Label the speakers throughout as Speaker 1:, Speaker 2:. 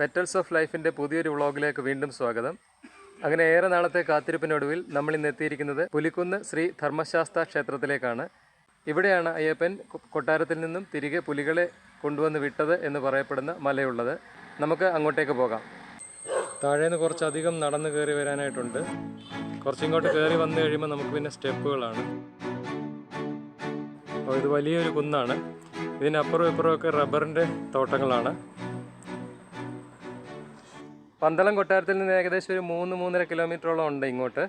Speaker 1: Petals of ലൈഫിന്റെ പുതിയൊരു വ്ളോഗിലേക്ക് വീണ്ടും സ്വാഗതം. അങ്ങനെ ഏറെ നാളത്തെ കാത്തിരിപ്പിനൊടുവിൽ നമ്മൾ ഇന്ന് എത്തിയിരിക്കുന്നത് പുലിക്കുന്ന് ശ്രീ ധർമ്മശാസ്ത്ര ക്ഷേത്രത്തിലേക്കാണ്. ഇവിടെയാണ് അയ്യപ്പൻ കൊട്ടാരത്തിൽ നിന്നും തിരികെ പുലികളെ കൊണ്ടുവന്ന് വിട്ടത് എന്ന് പറയപ്പെടുന്ന മലയുള്ളത്. നമുക്ക് അങ്ങോട്ടേക്ക് പോകാം. താഴേന്ന് കുറച്ചധികം നടന്ന് കയറി വരാനായിട്ടുണ്ട്. കുറച്ചിങ്ങോട്ട് കയറി വന്നു കഴിയുമ്പോൾ നമുക്ക് പിന്നെ സ്റ്റെപ്പുകളാണ്. അപ്പോൾ ഇത് വലിയൊരു കുന്നാണ്. ഇതിനപ്പുറം ഇപ്പുറമൊക്കെ റബ്ബറിന്റെ തോട്ടങ്ങളാണ്. പന്തളം കൊട്ടാരത്തിൽ നിന്ന് ഏകദേശം ഒരു മൂന്ന് മൂന്നര കിലോമീറ്ററോളം ഉണ്ട് ഇങ്ങോട്ട്.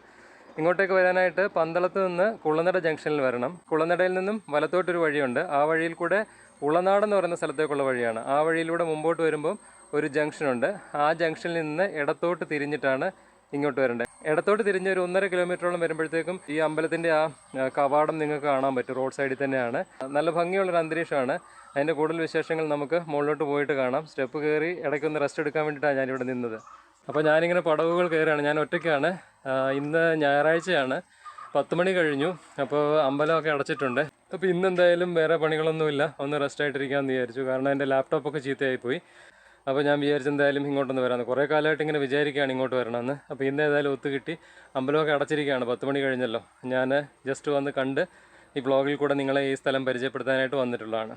Speaker 1: ഇങ്ങോട്ടേക്ക് വരാനായിട്ട് പന്തളത്ത് നിന്ന് കുളനട ജംഗ്ഷനിൽ വരണം. കുളനടയിൽ നിന്നും വലത്തോട്ടൊരു വഴിയുണ്ട്. ആ വഴിയിൽ കൂടെ ഉളനാട് എന്ന് പറയുന്ന സ്ഥലത്തേക്കുള്ള വഴിയാണ്. ആ വഴിയിലൂടെ മുമ്പോട്ട് വരുമ്പം ഒരു ജംഗ്ഷനുണ്ട്. ആ ജംഗ്ഷനിൽ നിന്ന് ഇടത്തോട്ട് തിരിഞ്ഞിട്ടാണ് ഇങ്ങോട്ട് വരേണ്ടത്. ഇടത്തോട്ട് തിരിഞ്ഞ് ഒരു ഒന്നര കിലോമീറ്ററോളം വരുമ്പോഴത്തേക്കും ഈ അമ്പലത്തിന്റെ ആ കവാടം നിങ്ങൾക്ക് കാണാൻ പറ്റും. റോഡ് സൈഡിൽ തന്നെയാണ്. നല്ല ഭംഗിയുള്ളൊരു അന്തരീക്ഷമാണ്. അതിന്റെ കൂടുതൽ വിശേഷങ്ങൾ നമുക്ക് മുകളിലോട്ട് പോയിട്ട് കാണാം. സ്റ്റെപ്പ് കയറി ഇടയ്ക്കൊന്ന് റെസ്റ്റ് എടുക്കാൻ വേണ്ടിയിട്ടാണ് ഞാനിവിടെ നിന്നത്. അപ്പോൾ ഞാനിങ്ങനെ പടവുകൾ കയറുകയാണ്. ഞാൻ ഒറ്റയ്ക്കാണ്. ഇന്ന് ഞായറാഴ്ചയാണ്. പത്ത് മണി കഴിഞ്ഞു. അപ്പോൾ അമ്പലമൊക്കെ അടച്ചിട്ടുണ്ട്. അപ്പോൾ ഇന്ന് എന്തായാലും വേറെ പണികളൊന്നുമില്ല. ഒന്ന് റെസ്റ്റ് ആയിട്ടിരിക്കാമെന്ന് വിചാരിച്ചു. കാരണം എന്റെ ലാപ്ടോപ്പൊക്കെ ചീത്തയായിപ്പോയി. അപ്പോൾ ഞാൻ വിചാരിച്ചെന്തായാലും ഇങ്ങോട്ടൊന്ന് വരാമെന്ന് കുറേ കാലമായിട്ട് ഇങ്ങനെ വിചാരിക്കുകയാണ് ഇങ്ങോട്ട് വരണമെന്ന്. അപ്പോൾ ഇന്ന് ഏതായാലും ഒത്തു കിട്ടി. അമ്പലമൊക്കെ അടച്ചിരിക്കുകയാണ്. പത്ത് മണി കഴിഞ്ഞല്ലോ. ഞാൻ ജസ്റ്റ് വന്ന് കണ്ട് ഈ ബ്ലോഗിൽ കൂടെ നിങ്ങളെ ഈ സ്ഥലം പരിചയപ്പെടുത്താനായിട്ട് വന്നിട്ടുള്ളതാണ്.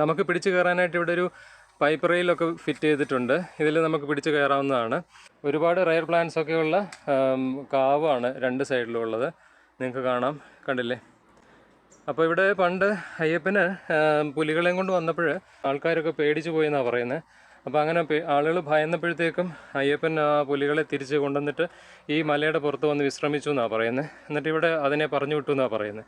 Speaker 1: നമുക്ക് പിടിച്ചു കയറാനായിട്ട് ഇവിടെ ഒരു പൈപ്പ് റെയിലൊക്കെ ഫിറ്റ് ചെയ്തിട്ടുണ്ട്. ഇതിൽ നമുക്ക് പിടിച്ചു കയറാവുന്നതാണ്. ഒരുപാട് റയർ പ്ലാന്റ്സ് ഒക്കെയുള്ള കാവാണ് രണ്ട് സൈഡിലും ഉള്ളത്. നിങ്ങൾക്ക് കാണാം. കണ്ടില്ലേ? അപ്പോൾ ഇവിടെ പണ്ട് അയ്യപ്പന് പുലികളെയും കൊണ്ട് വന്നപ്പോൾ ആൾക്കാരൊക്കെ പേടിച്ചു പോയെന്നാണ് പറയുന്നത് അപ്പോൾ അങ്ങനെ ആളുകൾ ഭയന്നപ്പോഴത്തേക്കും അയ്യപ്പൻ ആ പുലികളെ തിരിച്ച് കൊണ്ടുവന്നിട്ട് ഈ മലയുടെ പുറത്ത് വന്ന് വിശ്രമിച്ചു എന്നാണ് പറയുന്നത് എന്നിട്ട് ഇവിടെ അതിനെ പറഞ്ഞു വിട്ടു എന്നാണ് പറയുന്നത്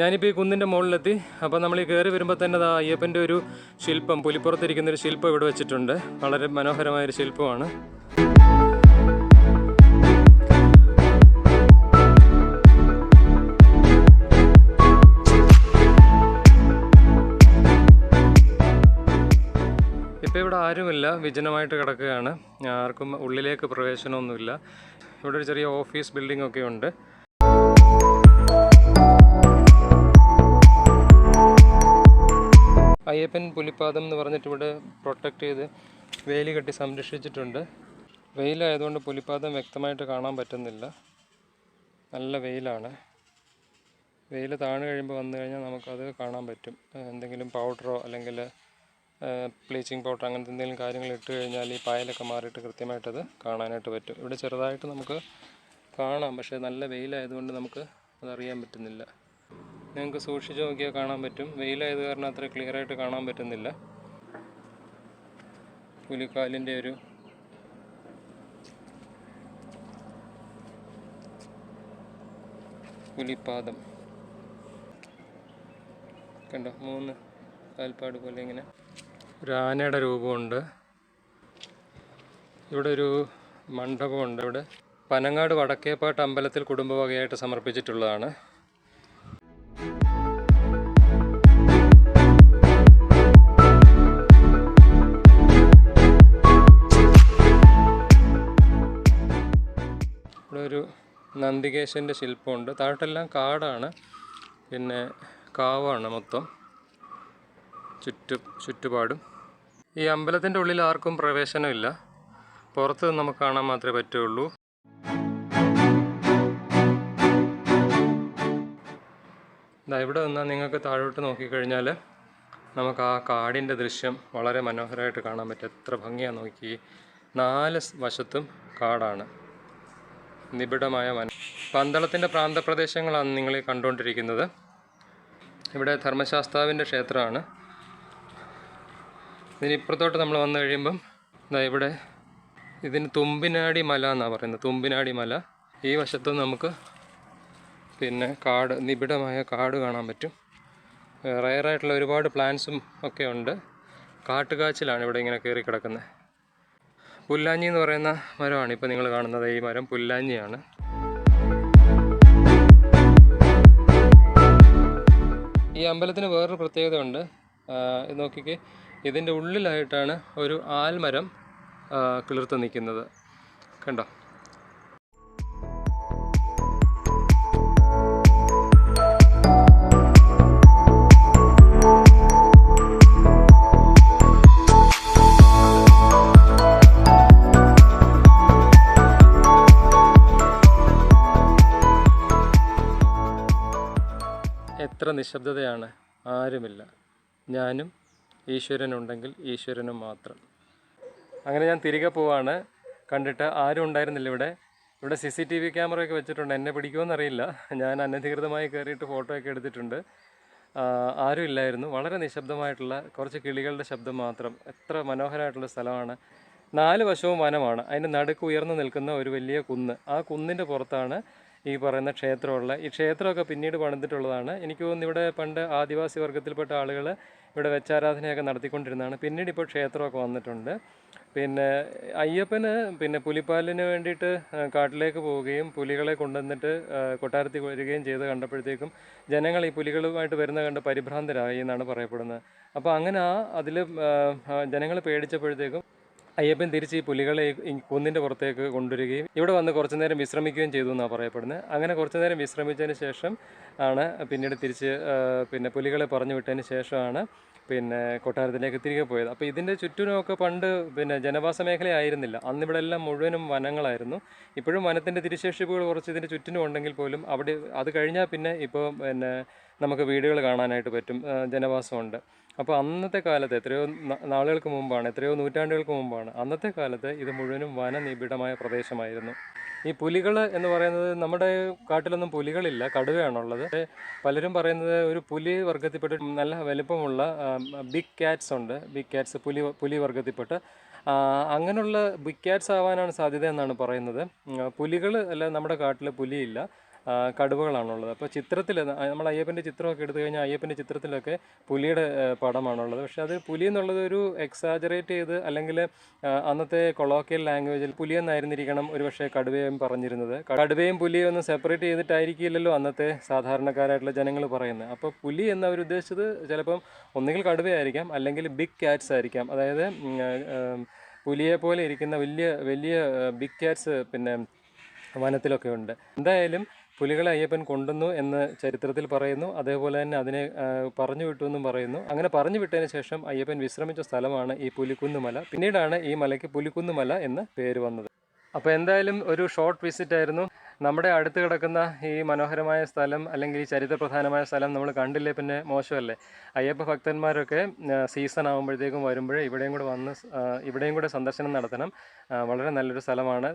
Speaker 1: ഞാനിപ്പോൾ ഈ കുന്നിന്റെ മുകളിലെത്തി. അപ്പോൾ നമ്മൾ ഈ കയറി വരുമ്പോൾ തന്നെ ആ അയ്യപ്പന്റെ ഒരു ശില്പം പുലിപ്പുറത്തിരിക്കുന്ന ഒരു ശില്പം ഇവിടെ വെച്ചിട്ടുണ്ട്. വളരെ മനോഹരമായൊരു ശില്പമാണ്. ആരുമില്ല വിജനമായിട്ട് കിടക്കുകയാണ്. ആർക്കും ഉള്ളിലേക്ക് പ്രവേശനമൊന്നുമില്ല. ഇവിടെ ഒരു ചെറിയ ഓഫീസ് ബിൽഡിംഗ് ഒക്കെ ഉണ്ട്. അയ്യപ്പൻ പുലിപ്പാദം എന്ന് പറഞ്ഞിട്ട് ഇവിടെ പ്രൊട്ടക്റ്റ് ചെയ്ത് വെയിൽ കെട്ടി സംരക്ഷിച്ചിട്ടുണ്ട്. വെയിലായതുകൊണ്ട് പുലിപ്പാദം വ്യക്തമായിട്ട് കാണാൻ പറ്റുന്നില്ല. നല്ല വെയിലാണ്. വെയിൽ താണു കഴിയുമ്പോൾ വന്നു കഴിഞ്ഞാൽ നമുക്കത് കാണാൻ പറ്റും. എന്തെങ്കിലും പൗഡറോ അല്ലെങ്കിൽ ബ്ലീച്ചിങ് പൗഡർ അങ്ങനത്തെ എന്തെങ്കിലും കാര്യങ്ങൾ ഇട്ട് കഴിഞ്ഞാൽ ഈ പായലൊക്കെ മാറിയിട്ട് കൃത്യമായിട്ടത് കാണാനായിട്ട് പറ്റും. ഇവിടെ ചെറുതായിട്ട് നമുക്ക് കാണാം പക്ഷേ നല്ല വെയിലായതുകൊണ്ട് നമുക്ക് അതറിയാൻ പറ്റുന്നില്ല. നിങ്ങൾക്ക് സൂക്ഷിച്ച് നോക്കിയാൽ കാണാൻ പറ്റും. വെയിലായത് കാരണം അത്ര ക്ലിയറായിട്ട് കാണാൻ പറ്റുന്നില്ല. പുലിക്കാലിന്റെ ഒരു പുലിപ്പാദം. കണ്ടോ? മൂന്ന് കാൽപ്പാട് പോലെ ഇങ്ങനെ. ഒരു ആനയുടെ രൂപമുണ്ട്. ഇവിടെ ഒരു മണ്ഡപമുണ്ട്. ഇവിടെ പനങ്ങാട് വടക്കേപ്പാട്ട് അമ്പലത്തിൽ കുടുംബവകയായിട്ട് സമർപ്പിച്ചിട്ടുള്ളതാണ്. ഇവിടെ ഒരു നന്ദികേശന്റെ ശില്പമുണ്ട്. താഴോട്ടെല്ലാം കാടാണ്. പിന്നെ കാവാണ് മൊത്തം. ചുറ്റു ചുറ്റുപാടും. ഈ അമ്പലത്തിന്റെ ഉള്ളിൽ ആർക്കും പ്രവേശനമില്ല പുറത്ത് നമുക്ക് കാണാൻ മാത്രമേ പറ്റുള്ളൂ ദാ ഇവിടെ നിന്നാൽ നിങ്ങൾക്ക് താഴോട്ട് നോക്കിക്കഴിഞ്ഞാൽ നമുക്ക് ആ കാടിന്റെ ദൃശ്യം വളരെ മനോഹരമായിട്ട് കാണാൻ പറ്റും. എത്ര ഭംഗിയാണ് നോക്കി. നാല് വശത്തും കാടാണ്. നിബിഡമായ വനം പന്തളത്തിന്റെ പ്രാന്തപ്രദേശങ്ങളാണ് നിങ്ങൾ കണ്ടുകൊണ്ടിരിക്കുന്നത്. ഇവിടെ ധർമ്മശാസ്താവിന്റെ ക്ഷേത്രമാണ്. ഇതിനിപ്പുറത്തോട്ട് നമ്മൾ വന്നു കഴിയുമ്പം ഇതാ ഇവിടെ ഇതിന് തുമ്പിനാടി മല എന്നാണ് പറയുന്നത്. തുമ്പിനാടി മല. ഈ വശത്ത് നമുക്ക് പിന്നെ കാട് നിബിഡമായ കാട് കാണാൻ പറ്റും. റയറായിട്ടുള്ള ഒരുപാട് പ്ലാന്റ്സും ഒക്കെ ഉണ്ട്. കാട്ടുകാച്ചിലാണ് ഇവിടെ ഇങ്ങനെ കയറി കിടക്കുന്നത്. പുല്ലാഞ്ഞി എന്ന് പറയുന്ന മരമാണ് ഇപ്പോൾ നിങ്ങൾ കാണുന്നത്. ഈ മരം പുല്ലാഞ്ഞിയാണ്. ഈ അമ്പലത്തിന് വേറൊരു പ്രത്യേകത ഉണ്ട് ഇത് നോക്കിക്കേ. ഇതിന്റെ ഉള്ളിലായിട്ടാണ് ഒരു ആൽമരം കിളിർത്ത് നിൽക്കുന്നത്. കണ്ടോ? എത്ര നിശബ്ദതയാണ്. ആരുമില്ല. ഞാനും ഈശ്വരനുണ്ടെങ്കിൽ ഈശ്വരനും മാത്രം. അങ്ങനെ ഞാൻ തിരികെ പോവാണ്. കണ്ടിട്ട് ആരും ഉണ്ടായിരുന്നില്ല ഇവിടെ. ഇവിടെ സി സി ടി വി ക്യാമറയൊക്കെ വെച്ചിട്ടുണ്ട്. എന്നെ പിടിക്കുമെന്നറിയില്ല ഞാൻ അനധികൃതമായി കയറിയിട്ട് ഫോട്ടോ ഒക്കെ എടുത്തിട്ടുണ്ട് ആരും ഇല്ലായിരുന്നു. വളരെ നിശബ്ദമായിട്ടുള്ള കുറച്ച് കിളികളുടെ ശബ്ദം മാത്രം. എത്ര മനോഹരമായിട്ടുള്ള സ്ഥലമാണ്. നാല് വശവും വനമാണ്. അതിന്റെ നടുക്ക് ഉയർന്നു നിൽക്കുന്ന ഒരു വലിയ കുന്ന്. ആ കുന്നിന്റെ പുറത്താണ് ഈ പറയുന്ന ക്ഷേത്രമുള്ള ഈ ക്ഷേത്രമൊക്കെ പിന്നീട് പണിതിട്ടുള്ളതാണ്. എനിക്ക് തോന്നുന്നു ഇവിടെ പണ്ട് ആദിവാസി വർഗത്തിൽപ്പെട്ട ആളുകൾ ഇവിടെ വെച്ചാരാധനയൊക്കെ നടത്തിക്കൊണ്ടിരുന്നതാണ്. പിന്നീട് ഇപ്പോൾ ക്ഷേത്രമൊക്കെ വന്നിട്ടുണ്ട്. പിന്നെ അയ്യപ്പന് പിന്നെ പുലിപ്പാലിന് വേണ്ടിയിട്ട് കാട്ടിലേക്ക് പോവുകയും പുലികളെ കൊണ്ടുവന്നിട്ട് കൊട്ടാരത്തിൽ വരികയും ചെയ്ത് കണ്ടപ്പോഴത്തേക്കും ജനങ്ങൾ ഈ പുലികളുമായിട്ട് വരുന്ന കണ്ട് പരിഭ്രാന്തരായി എന്നാണ് പറയപ്പെടുന്നത്. അപ്പോൾ അങ്ങനെ ആ അതിൽ ജനങ്ങൾ പേടിച്ചപ്പോഴത്തേക്കും അയ്യപ്പൻ തിരിച്ച് ഈ പുലികളെ കുന്നിന്റെ പുറത്തേക്ക് കൊണ്ടുവരികയും ഇവിടെ വന്ന് കുറച്ചു നേരം വിശ്രമിക്കുകയും ചെയ്തു എന്നാണ് പറയപ്പെടുന്നത്. അങ്ങനെ കുറച്ചു നേരം വിശ്രമിച്ചതിന് ശേഷം ആണ് പിന്നീട് തിരിച്ച് പിന്നെ പുലികളെ പറഞ്ഞു വിട്ടതിന് ശേഷമാണ് പിന്നെ കൊട്ടാരത്തിലേക്ക് തിരികെ പോയത്. അപ്പോൾ ഇതിന്റെ ചുറ്റിനുമൊക്കെ പണ്ട് പിന്നെ ജനവാസ മേഖലയായിരുന്നില്ല. അന്നിവിടെ എല്ലാം മുഴുവനും വനങ്ങളായിരുന്നു. ഇപ്പോഴും വനത്തിന്റെ തിരിശേഷിപ്പുകൾ കുറച്ച് ഇതിന്റെ ചുറ്റിനും ഉണ്ടെങ്കിൽ പോലും അവിടെ അത് കഴിഞ്ഞാൽ പിന്നെ ഇപ്പോൾ പിന്നെ നമുക്ക് വീടുകൾ കാണാനായിട്ട് പറ്റും ജനവാസമുണ്ട്. അപ്പോൾ അന്നത്തെ കാലത്ത് എത്രയോ നാളുകൾക്ക് മുമ്പാണ് എത്രയോ നൂറ്റാണ്ടുകൾക്ക് മുമ്പാണ് അന്നത്തെ കാലത്ത് ഇത് മുഴുവനും വനനിബിഡമായ പ്രദേശമായിരുന്നു. ഈ പുലികൾ എന്ന് പറയുന്നത് നമ്മുടെ കാട്ടിലൊന്നും പുലികളില്ല കടുവയാണുള്ളത്. പലരും പറയുന്നത് ഒരു പുലി വർഗത്തിൽപ്പെട്ട് നല്ല വലുപ്പമുള്ള ബിഗ് ക്യാറ്റ്സ് ഉണ്ട്. ബിഗ് ക്യാറ്റ്സ് പുലി പുലി വർഗത്തിൽപ്പെട്ട്. അങ്ങനെയുള്ള ബിഗ് ക്യാറ്റ്സ് ആവാനാണ് സാധ്യത എന്നാണ് പറയുന്നത്. പുലികൾ അല്ല നമ്മുടെ കാട്ടിൽ പുലിയില്ല. കടുവകളാണുള്ളത്. അപ്പോൾ ചിത്രത്തിൽ നമ്മൾ അയ്യപ്പന്റെ ചിത്രമൊക്കെ എടുത്തു കഴിഞ്ഞാൽ അയ്യപ്പന്റെ ചിത്രത്തിലൊക്കെ പുലിയുടെ പടമാണുള്ളത്. പക്ഷേ അത് പുലി എന്നുള്ളത് ഒരു എക്സാജറേറ്റ് ചെയ്ത് അല്ലെങ്കിൽ അന്നത്തെ കൊളോക്കിയൽ ലാംഗ്വേജിൽ പുലിയെന്നായിരുന്നിരിക്കണം ഒരു പക്ഷേ കടുവയും പറഞ്ഞിരുന്നത്. കടുവയും പുലിയും ഒന്നും സെപ്പറേറ്റ് ചെയ്തിട്ടായിരിക്കില്ലല്ലോ അന്നത്തെ സാധാരണക്കാരായിട്ടുള്ള ജനങ്ങൾ പറയുന്നത്. അപ്പോൾ പുലി എന്ന് അവർ ഉദ്ദേശിച്ചത് ചിലപ്പം ഒന്നുകിൽ കടുവയായിരിക്കാം അല്ലെങ്കിൽ ബിഗ് ക്യാറ്റ്സ് ആയിരിക്കാം. അതായത് പുലിയെ പോലെ ഇരിക്കുന്ന വലിയ വലിയ ബിഗ് ക്യാറ്റ്സ് പിന്നെ വനത്തിലൊക്കെ ഉണ്ട്. എന്തായാലും പുലികളെ അയ്യപ്പൻ കൊണ്ടുവന്നു എന്ന് ചരിത്രത്തിൽ പറയുന്നു. അതേപോലെ തന്നെ അതിനെ പറഞ്ഞു വിട്ടു എന്നും പറയുന്നു. അങ്ങനെ പറഞ്ഞു വിട്ടതിന് ശേഷം അയ്യപ്പൻ വിശ്രമിച്ച സ്ഥലമാണ് ഈ പുലിക്കുന്നുമല. പിന്നീടാണ് ഈ മലയ്ക്ക് പുലിക്കുന്നുമല എന്ന് പേര് വന്നത്. അപ്പോൾ എന്തായാലും ഒരു ഷോർട്ട് വിസിറ്റ് ആയിരുന്നു. നമ്മുടെ അടുത്ത് കിടക്കുന്ന ഈ മനോഹരമായ സ്ഥലം അല്ലെങ്കിൽ ഈ ചരിത്രപ്രധാനമായ സ്ഥലം നമ്മൾ കണ്ടില്ലേ പിന്നെ മോശമല്ലേ? അയ്യപ്പ ഭക്തന്മാരൊക്കെ സീസൺ ആകുമ്പോഴത്തേക്കും വരുമ്പോഴേ ഇവിടെയും കൂടെ വന്ന് ഇവിടെയും കൂടെ സന്ദർശനം നടത്തണം. വളരെ നല്ലൊരു സ്ഥലമാണ്.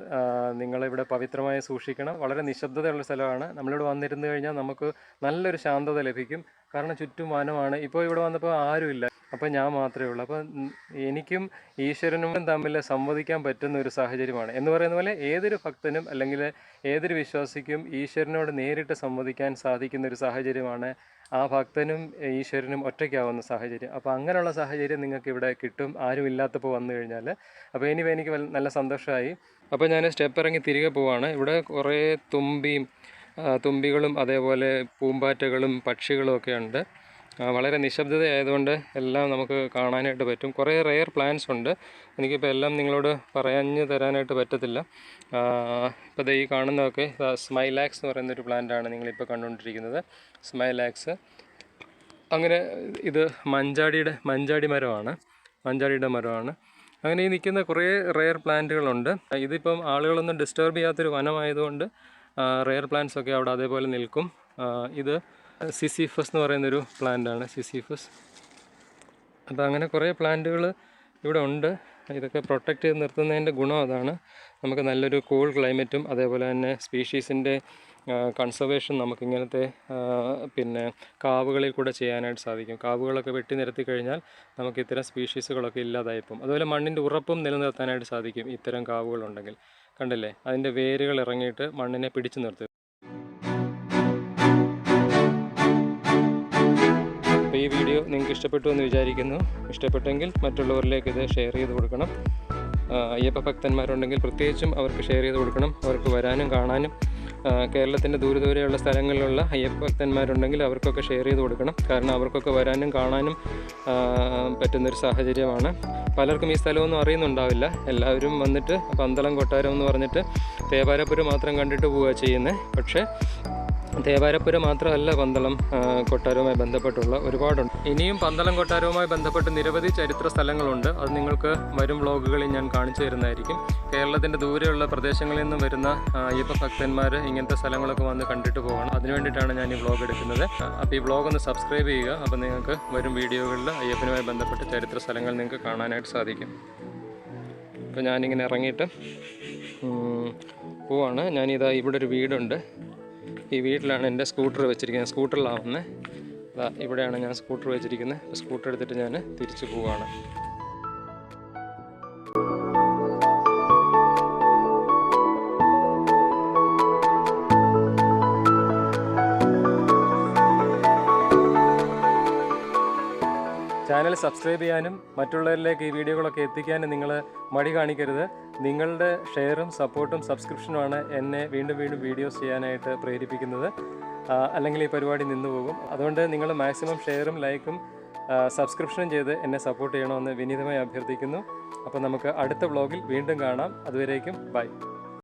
Speaker 1: നിങ്ങളിവിടെ പവിത്രമായി സൂക്ഷിക്കണം. വളരെ നിശബ്ദതയുള്ള സ്ഥലമാണ്. നമ്മളിവിടെ വന്നിരുന്നു കഴിഞ്ഞാൽ നമുക്ക് നല്ലൊരു ശാന്തത ലഭിക്കും. കാരണം ചുറ്റും വനമാണ്. ഇപ്പോൾ ഇവിടെ വന്നപ്പോൾ ആരുമില്ല. അപ്പോൾ ഞാൻ മാത്രമേ ഉള്ളൂ. അപ്പോൾ എനിക്കും ഈശ്വരനും തമ്മിൽ സംവദിക്കാൻ പറ്റുന്ന ഒരു സാഹചര്യമാണ്. എന്ന് പറയുന്ന പോലെ ഏതൊരു ഭക്തനും അല്ലെങ്കിൽ ഏതൊരു വിശ്വാസിക്കും ഈശ്വരനോട് നേരിട്ട് സംവദിക്കാൻ സാധിക്കുന്ന ഒരു സാഹചര്യമാണ് ആ ഭക്തനും ഈശ്വരനും ഒറ്റയ്ക്കാവുന്ന സാഹചര്യം. അപ്പോൾ അങ്ങനെയുള്ള സാഹചര്യം നിങ്ങൾക്ക് ഇവിടെ കിട്ടും. ആരും ഇല്ലാത്തപ്പോൾ വന്നു കഴിഞ്ഞാൽ അപ്പോൾ ഇനി എനിക്ക് നല്ല സന്തോഷമായി അപ്പോൾ ഞാൻ സ്റ്റെപ്പ് ഇറങ്ങി തിരികെ പോവാണ്. ഇവിടെ കുറേ തുമ്പിയും തുമ്പികളും അതേപോലെ പൂമ്പാറ്റകളും പക്ഷികളും ഒക്കെ ഉണ്ട്. വളരെ നിശബ്ദത ആയതുകൊണ്ട് എല്ലാം നമുക്ക് കാണാനായിട്ട് പറ്റും. കുറേ റെയർ പ്ലാന്റ്സ് ഉണ്ട്. എനിക്കിപ്പോൾ എല്ലാം നിങ്ങളോട് പറഞ്ഞു തരാനായിട്ട് പറ്റത്തില്ല. ഇപ്പോൾ ഈ കാണുന്നതൊക്കെ സ്മൈലാക്സ് എന്ന് പറയുന്നൊരു പ്ലാന്റാണ് നിങ്ങളിപ്പോൾ കണ്ടുകൊണ്ടിരിക്കുന്നത്. സ്മൈലാക്സ് അങ്ങനെ ഇത് മഞ്ചാടിയുടെ മഞ്ചാടി മരമാണ്. മഞ്ചാടിയുടെ മരമാണ്. അങ്ങനെ ഈ നിൽക്കുന്ന കുറേ റെയർ പ്ലാന്റുകളുണ്ട് ഇതിപ്പം ആളുകളൊന്നും ഡിസ്റ്റർബ് ചെയ്യാത്തൊരു വനമായതുകൊണ്ട് റെയർ പ്ലാന്റ്സ് ഒക്കെ അവിടെ അതേപോലെ നിൽക്കും. ഇത് സിസിഫസ് എന്ന് പറയുന്നൊരു പ്ലാന്റാണ് സിസിഫസ്. അപ്പോൾ അങ്ങനെ കുറേ പ്ലാന്റുകൾ ഇവിടെ ഉണ്ട്. ഇതൊക്കെ പ്രൊട്ടക്റ്റ് ചെയ്ത് നിർത്തുന്നതിന്റെ ഗുണം അതാണ്. നമുക്ക് നല്ലൊരു കൂൾ ക്ലൈമറ്റും അതേപോലെ തന്നെ സ്പീഷീസിന്റെ കൺസർവേഷൻ നമുക്ക് ഇങ്ങനത്തെ പിന്നെ കാവുകളിൽ കൂടെ ചെയ്യാനായിട്ട് സാധിക്കും. കാവുകളൊക്കെ വെട്ടി നിരത്തി കഴിഞ്ഞാൽ നമുക്ക് ഇത്തരം സ്പീഷീസുകളൊക്കെ ഇല്ലാതായിപ്പം അതുപോലെ മണ്ണിന്റെ ഉറപ്പും നിലനിർത്താനായിട്ട് സാധിക്കും ഇത്തരം കാവുകളുണ്ടെങ്കിൽ. കണ്ടില്ലേ? അതിന്റെ വേരുകൾ ഇറങ്ങിയിട്ട് മണ്ണിനെ പിടിച്ചു നിർത്തും നിങ്ങൾക്ക് ഇഷ്ടപ്പെട്ടു എന്ന് വിചാരിക്കുന്നു. ഇഷ്ടപ്പെട്ടെങ്കിൽ മറ്റുള്ളവരിലേക്ക് ഇത് ഷെയർ ചെയ്ത് കൊടുക്കണം. അയ്യപ്പ ഭക്തന്മാരുണ്ടെങ്കിൽ പ്രത്യേകിച്ചും അവർക്ക് ഷെയർ ചെയ്ത് കൊടുക്കണം. അവർക്ക് വരാനും കാണാനും കേരളത്തിന്റെ ദൂരെ ദൂരെയുള്ള സ്ഥലങ്ങളിലുള്ള അയ്യപ്പ ഭക്തന്മാരുണ്ടെങ്കിൽ അവർക്കൊക്കെ ഷെയർ ചെയ്ത് കൊടുക്കണം. കാരണം അവർക്കൊക്കെ വരാനും കാണാനും പറ്റുന്നൊരു സാഹചര്യമാണ്. പലർക്കും ഈ സ്ഥലമൊന്നും അറിയുന്നുണ്ടാവില്ല. എല്ലാവരും വന്നിട്ട് പന്തളം കൊട്ടാരം എന്ന് പറഞ്ഞിട്ട് തേവാരപ്പുരം മാത്രം കണ്ടിട്ട് പോവുക ചെയ്യുന്നത് പക്ഷേ തേവാരപ്പുര മാത്രമല്ല പന്തളം കൊട്ടാരവുമായി ബന്ധപ്പെട്ടുള്ള ഒരുപാടുണ്ട്. ഇനിയും പന്തളം കൊട്ടാരവുമായി ബന്ധപ്പെട്ട് നിരവധി ചരിത്ര സ്ഥലങ്ങളുണ്ട്. അത് നിങ്ങൾക്ക് വരും വ്ളോഗുകളിൽ ഞാൻ കാണിച്ചു തരുന്നതായിരിക്കും. കേരളത്തിന്റെ ദൂരെയുള്ള പ്രദേശങ്ങളിൽ നിന്നും വരുന്ന അയ്യപ്പ ഭക്തന്മാർ ഇങ്ങനത്തെ സ്ഥലങ്ങളൊക്കെ വന്ന് കണ്ടിട്ട് പോകണം. അതിനു വേണ്ടിയിട്ടാണ് ഞാൻ ഈ വ്ളോഗ് എടുക്കുന്നത്. അപ്പോൾ ഈ വ്ളോഗ് ഒന്ന് സബ്സ്ക്രൈബ് ചെയ്യുക. അപ്പോൾ നിങ്ങൾക്ക് വരും വീഡിയോകളിൽ അയ്യപ്പനുമായി ബന്ധപ്പെട്ട ചരിത്ര സ്ഥലങ്ങൾ നിങ്ങൾക്ക് കാണാനായിട്ട് സാധിക്കും. അപ്പോൾ ഞാനിങ്ങനെ ഇറങ്ങിയിട്ട് പോവാണ്. ഞാനിതാ ഇവിടെ ഒരു വീടുണ്ട്. ഈ വീട്ടിലാണ് എന്റെ സ്കൂട്ടർ വെച്ചിരിക്കുന്നത്. സ്കൂട്ടറിലാണ് വന്നത് ഇവിടെയാണ് ഞാൻ സ്കൂട്ടർ വെച്ചിരിക്കുന്നത്. സ്കൂട്ടർ എടുത്തിട്ട് ഞാൻ തിരിച്ചു പോവാണ്. സബ്സ്ക്രൈബ് ചെയ്യാനും മറ്റുള്ളവരിലേക്ക് ഈ വീഡിയോകളൊക്കെ എത്തിക്കാനും നിങ്ങൾ മടി കാണിക്കരുത്. നിങ്ങളുടെ ഷെയറും സപ്പോർട്ടും സബ്സ്ക്രിപ്ഷനുമാണ് എന്നെ വീണ്ടും വീണ്ടും വീഡിയോസ് ചെയ്യാനായിട്ട് പ്രേരിപ്പിക്കുന്നത്. അല്ലെങ്കിൽ ഈ പരിപാടി നിന്നു പോകും. അതുകൊണ്ട് നിങ്ങൾ മാക്സിമം ഷെയറും ലൈക്കും സബ്സ്ക്രിപ്ഷനും ചെയ്ത് എന്നെ സപ്പോർട്ട് ചെയ്യണമെന്ന് വിനീതമായി അഭ്യർത്ഥിക്കുന്നു. അപ്പോൾ നമുക്ക് അടുത്ത വ്ളോഗിൽ വീണ്ടും കാണാം. അതുവരേക്കും ബൈ.